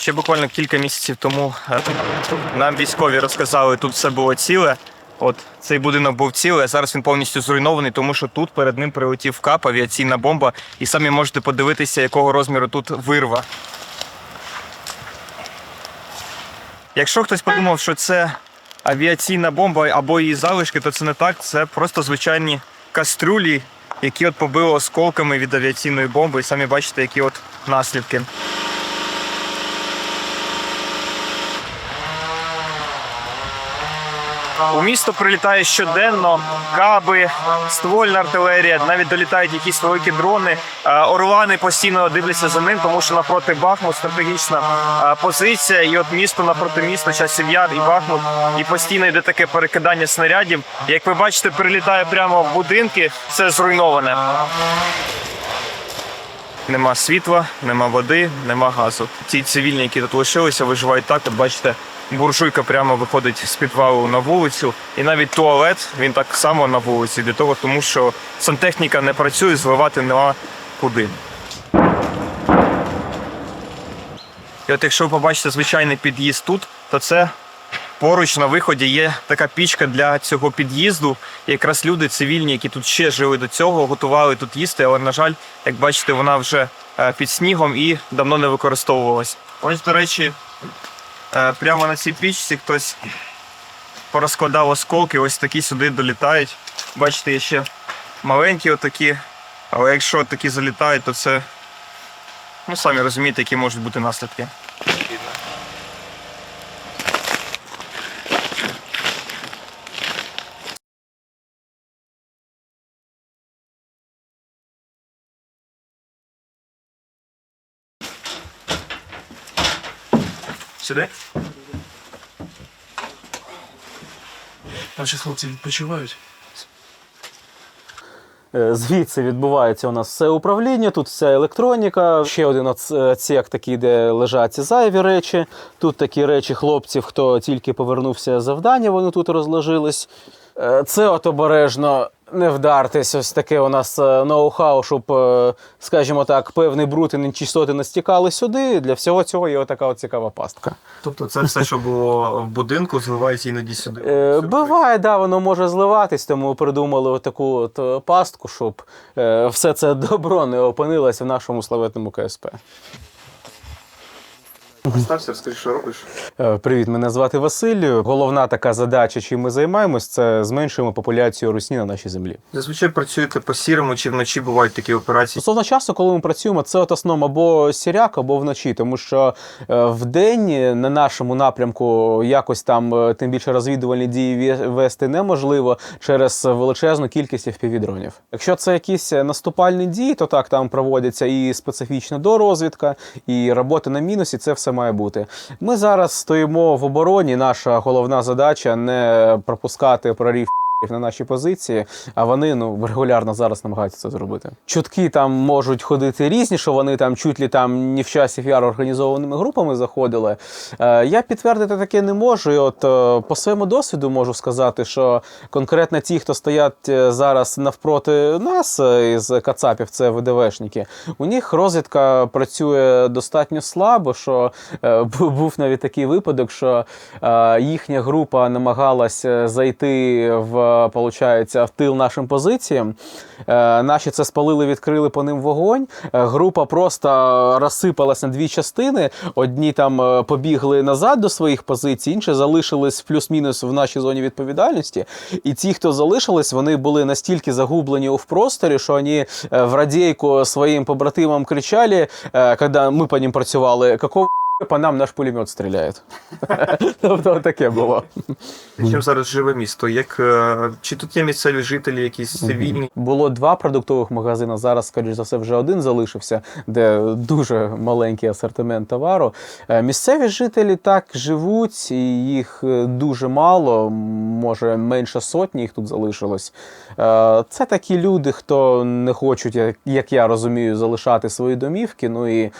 Ще буквально кілька місяців тому е, нам військові розказали, тут все було ціле. От цей будинок був цілий, а зараз він повністю зруйнований, тому що тут перед ним прилетів кап, авіаційна бомба, і самі можете подивитися, якого розміру тут вирва. Якщо хтось подумав, що це авіаційна бомба або її залишки, то це не так. Це просто звичайні кастрюлі, які от побило осколками від авіаційної бомби. І самі бачите, які от наслідки. У місто прилітає щоденно каби, ствольна артилерія, навіть долітають якісь великі дрони. Е, Орлани постійно дивляться за ним, тому що навпроти Бахмут стратегічна е, позиція. І от місто навпроти міста, часів яр і Бахмут, і постійно йде таке перекидання снарядів. Як ви бачите, прилітає прямо в будинки, все зруйноване. Нема світла, нема води, нема газу. Ті цивільні, які тут лишилися, виживають так. От бачите, буржуйка прямо виходить з підвалу на вулицю, і навіть туалет він так само на вулиці, для того, тому що сантехніка не працює, зливати нема куди. І от якщо ви побачите звичайний під'їзд тут, то це поруч на виході є така пічка для цього під'їзду. І якраз люди цивільні, які тут ще жили до цього, готували тут їсти, але, на жаль, як бачите, вона вже е, під снігом і давно не використовувалась. Ось, до речі, прямо на цій пічці хтось порозкладав осколки, ось такі сюди долітають. Бачите, є ще маленькі отакі, але якщо такі залітають, то це, ну самі розумієте, які можуть бути наслідки. Сюди? Наші хлопці відпочивають. Е, Звідси відбувається у нас все управління, тут вся електроніка. Ще один оц- отсек такий, де лежать ці зайві речі. Тут такі речі хлопців, хто тільки повернувся з завдання, вони тут розложились. Е, Це от обережно не вдартись. Ось таке у нас е, ноу-хау, щоб, е, скажімо так, певний бруд і нечистоти не стікали сюди. Для всього цього є отака от цікава пастка. Тобто це все, що було в будинку, зливається іноді сюди. Е. Буває, да, воно може зливатись, тому придумали таку от е, пастку, щоб все це добро не опинилося в нашому славетному КСП. Представся, розкажи, що робиш. Е, Привіт, мене звати Василь. Головна така задача, чим ми займаємось, це зменшуємо популяцію русні на нашій землі. Зазвичай працюєте по сірому чи вночі бувають такі операції. Стосовно часу, коли ми працюємо, це от основно або сіряк, або вночі, тому що е, вдень на нашому напрямку якось там е, тим більше розвідувальні дії ве- вести неможливо через величезну кількість FPV-дронів. Якщо це якісь наступальні дії, то так там проводяться і специфічна дорозвідка, і робота на мінусі. Це все має бути. Ми зараз стоїмо в обороні. Наша головна задача не пропускати прорів на наші позиції, а вони ну регулярно зараз намагаються це зробити. Чутки там можуть ходити різні, що вони там чуть ли там ні в часі фіар організованими групами заходили. Е, я підтвердити таке не можу. І от е, по своєму досвіду можу сказати, що конкретно ті, хто стоять е, зараз навпроти нас е, із Кацапів, це ВДВшники, у них розвідка працює достатньо слабо. Що е, був навіть такий випадок, що е, їхня група намагалась е, зайти в, получається, в тил нашим позиціям. Е, Наші це спалили, відкрили по ним вогонь. Е, Група просто розсипалась на дві частини. Одні там е, побігли назад до своїх позицій, інші залишились плюс-мінус в нашій зоні відповідальності. І ті, хто залишились, вони були настільки загублені у просторі, що вони в радійку своїм побратимам кричали, коли ми по ним працювали, какого по нам наш пулемет стріляє. Тобто таке було. Чим зараз живе місто? Як, е, чи тут є місцеві жителі, якісь цивільні? Було два продуктових магазини. Зараз, скоріш за все, вже один залишився, де дуже маленький асортимент товару. Е, Місцеві жителі так живуть, і їх е, дуже мало, може менше сотні їх тут залишилось. Це такі люди, хто не хочуть, як- я розумію, залишати свої домівки. Ну і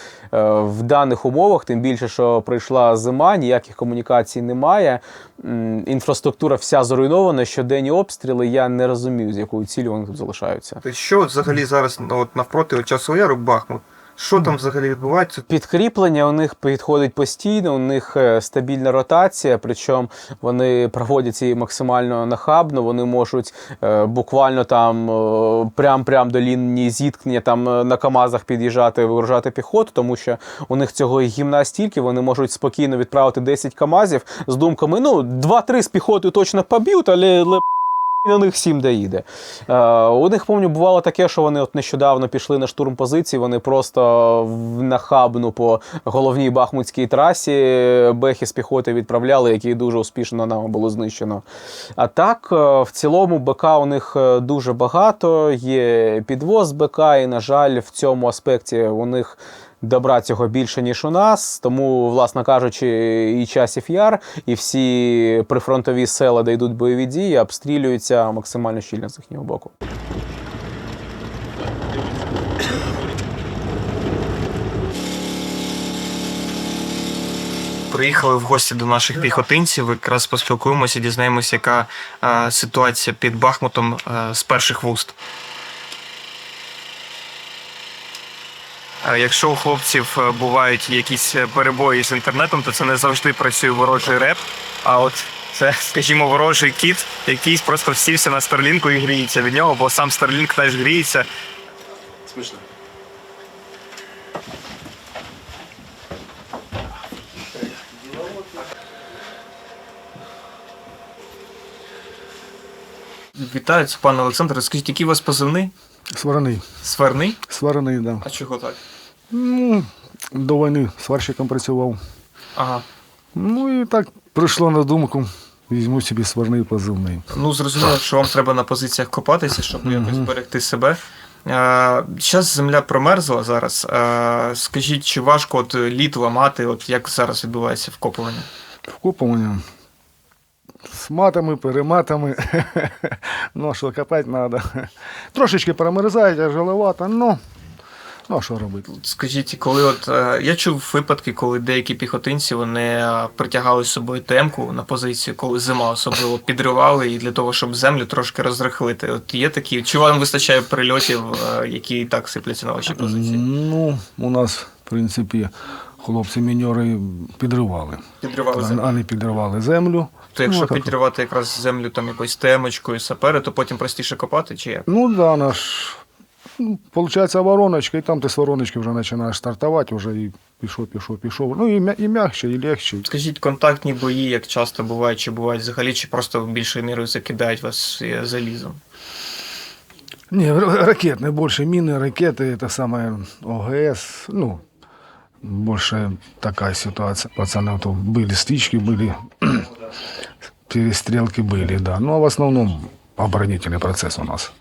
в даних умовах, тим більше, що прийшла зима, ніяких комунікацій немає. Інфраструктура вся зруйнована, щоденні обстріли. Я не розумію, з якою цілі вони тут залишаються. Ти що взагалі зараз ну, от навпроти от часу яру Бахмут? Що там взагалі відбувається? Підкріплення у них підходить постійно, у них е, стабільна ротація, причому вони проводять її максимально нахабно. Вони можуть е, буквально там е, прям-прям до лінії зіткнення там е, на КАМАЗах під'їжджати, вигружати піхоту, тому що у них цього гімна стільки, вони можуть спокійно відправити 10 КАМАЗів з думками: ну, 2-3 з піхотою точно поб'ють, але ле- на них сім доїде. Е, у них, пам'ятаю, бувало таке, що вони от нещодавно пішли на штурм позиції, вони просто в нахабну по головній бахмутській трасі бехи з піхоти відправляли, які дуже успішно нами було знищено. А так, е, в цілому, БК у них е, дуже багато, є підвоз БК, і, на жаль, в цьому аспекті у них. Добра цього більше, ніж у нас, тому, власне кажучи, і часів яр, і всі прифронтові села, де йдуть бойові дії, обстрілюються максимально щільно з їхнього боку. Приїхали в гості до наших піхотинців. Якраз поспілкуємося, дізнаємося, яка е, ситуація під Бахмутом е, з перших вуст. Якщо у хлопців е, бувають якісь е, перебої з інтернетом, то це не завжди працює ворожий реп. А от це, скажімо, ворожий кіт, який просто всівся на старлінку і гріється від нього, бо сам старлінк теж гріється. Смішно. Вітаю, це пан Олександр. Скажіть, який у вас позивний? Сварений. Сверний? Сварений, да. А чого так? Ну, до війни сварщиком працював. Ага. Ну і так прийшло на думку, візьму собі сварний позивний. Ну, зрозуміло, що вам треба на позиціях копатися, щоб якось берегти себе. Зараз земля промерзла зараз. Скажіть, чи важко от лід ламати, от як зараз відбувається вкопування? Вкопування. З матами, перематами. ну, а що копати треба. Трошечки промерзає, тяжеловато, ну, ну а що робити? Скажіть, коли от е, я чув випадки, коли деякі піхотинці вони е, притягали з собою темку на позицію, коли зима особливо підривали, і для того, щоб землю трошки розрихлити. От є такі, чи вам вистачає прильотів, е, які і так сипляться на ваші позиції? Ну, у нас, в принципі, хлопці-міньори підривали. Підривали землю. Вони підривали землю. То якщо Ну, підривати якраз землю там якоюсь темочкою, сапери, то потім простіше копати, чи як? Ну да, наш. Ну, Получається вороночка, і там ти з вороночки вже починаєш стартувати, вже і пішов, пішов, пішов. Ну і, м'я- і м'якше, і легше. Скажіть, контактні бої, як часто бувають, чи бувають взагалі, чи просто більшою мірою закидають вас е, залізом? Ні, р- ракетні, більше міни, ракети, це саме ОГС. Ну, більше така ситуація. Пацани то були стички, були перестрілки були, да. Ну а в основному оборонительний процес у нас.